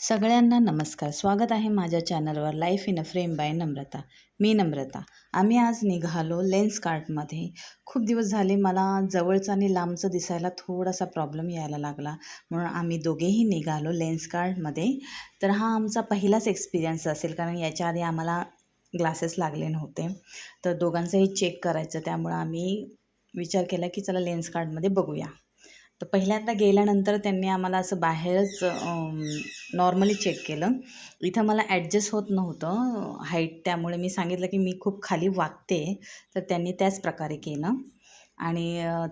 सगळ्यांना नमस्कार. स्वागत आहे माझ्या चॅनलवर life in a frame by Namrata. मी नम्रता. आम्ही आज निघालो लेन्स कार्टमध्ये. खूप दिवस झाले मला जवळचं आणि लांबचं दिसायला थोडासा प्रॉब्लेम यायला लागला. म्हणून आम्ही दोघेही निघालो लेन्स कार्टमध्ये. तर हा आमचा पहिलाच एक्सपिरियन्स असेल कारण याच्या आधी आम्हाला ग्लासेस लागले नव्हते. तर दोघांचंही चेक करायचं त्यामुळं आम्ही विचार केला की चला लेन्स कार्टमध्ये बघूया. तर पहिल्यांदा गेल्यानंतर त्यांनी आम्हाला असं बाहेरच नॉर्मली चेक केलं. इथं मला ॲडजस्ट होत नव्हतं हाईट त्यामुळे मी सांगितलं की मी खूप खाली वागते. तर त्यांनी त्याच प्रकारे केलं. आणि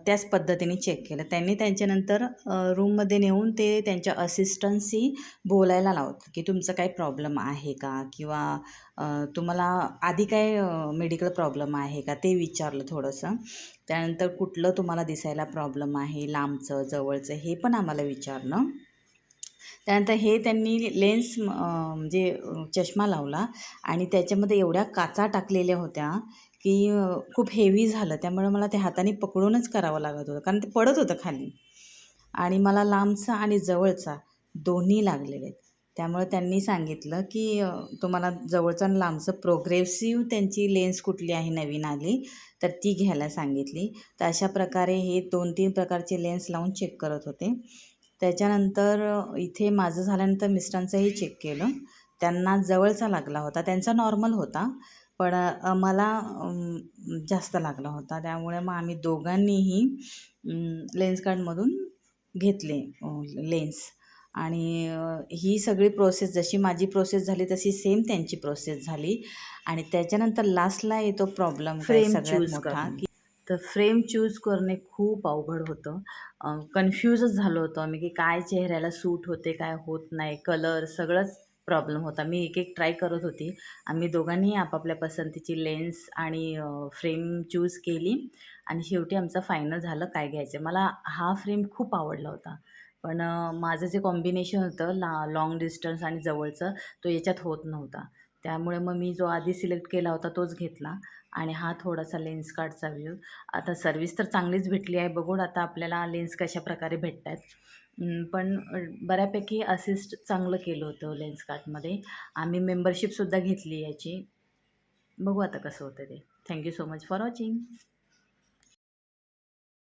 त्याच पद्धतीने चेक केलं. त्यांनी त्यांच्यानंतर रूममध्ये नेऊन ते त्यांच्या असिस्टंटशी बोलायला लावतं की तुमचं काही प्रॉब्लेम आहे का? किंवा तुम्हाला आधी काय मेडिकल प्रॉब्लेम आहे का? ते विचारलं थोडंसं. त्यानंतर कुठलं तुम्हाला दिसायला प्रॉब्लेम आहे? लांबचं जवळचं हे पण आम्हाला विचारलं. त्यानंतर हे त्यांनी लेन्स म्हणजे चष्मा लावला आणि त्याच्यामध्ये एवढ्या काचा टाकलेल्या होत्या की खूप हेवी झालं. त्यामुळे मला ते हाताने पकडूनच करावं लागत होतं. कारण ते पडत होतं खाली. आणि मला लांबचा आणि जवळचा दोन्ही लागलेले आहेत. त्यामुळे त्यांनी सांगितलं की तुम्हाला जवळचं आणि लांबचं प्रोग्रेसिव्ह त्यांची लेन्स कुठली आहे नवीन आली तर ती घ्यायला सांगितली. तर अशा प्रकारे हे दोन तीन प्रकारचे लेन्स लावून चेक करत होते. त्याच्यानंतर इथे माझं झाल्यानंतर मिस्टरांचंही चेक केलं. त्यांना जवळचा लागला होता. त्यांचा नॉर्मल होता. पण अ, मला जास्त लागला होता. त्यामुळे मग आम्ही दोघांनीही लेन्स कार्डमधून घेतले लेन्स. आणि ही सगळी प्रोसेस जशी माझी प्रोसेस झाली तशी सेम त्यांची प्रोसेस झाली. आणि त्याच्यानंतर लास्टला येतो प्रॉब्लेम सगळ्यात मोठा. की तर फ्रेम चूज करणे खूप अवघड होतं. कन्फ्यूजच झालो होतो आम्ही की काय चेहऱ्याला सूट होते काय होत नाही कलर सगळंच प्रॉब्लेम होता. मी एक एक ट्राय करत होती. आम्ही दोघांनी आपापल्या पसंतीची लेन्स आणि फ्रेम चूज केली आणि शेवटी आमचं फायनल झालं काय घ्यायचं. मला हा फ्रेम खूप आवडला होता. पण माझं जे कॉम्बिनेशन होतं ला लाँग डिस्टन्स आणि जवळचं तो याच्यात होत नव्हता. त्यामुळे मग मी जो आधी सिलेक्ट केला होता तोच घेतला आणि हा थोडासा लेन्स कार्डचा व्ह्यू आता सर्विस तर चांगलीच भेटली आहे. बघून आता आपल्याला लेन्स कशा प्रकारे भेटत आहेत पण बऱ्यापैकी असिस्ट चांगलं केलं होतं लेन्स कार्टमध्ये आम्ही मेंबरशिपसुद्धा घेतली याची. बघू आता कसं होतं ते. Thank you so much for watching.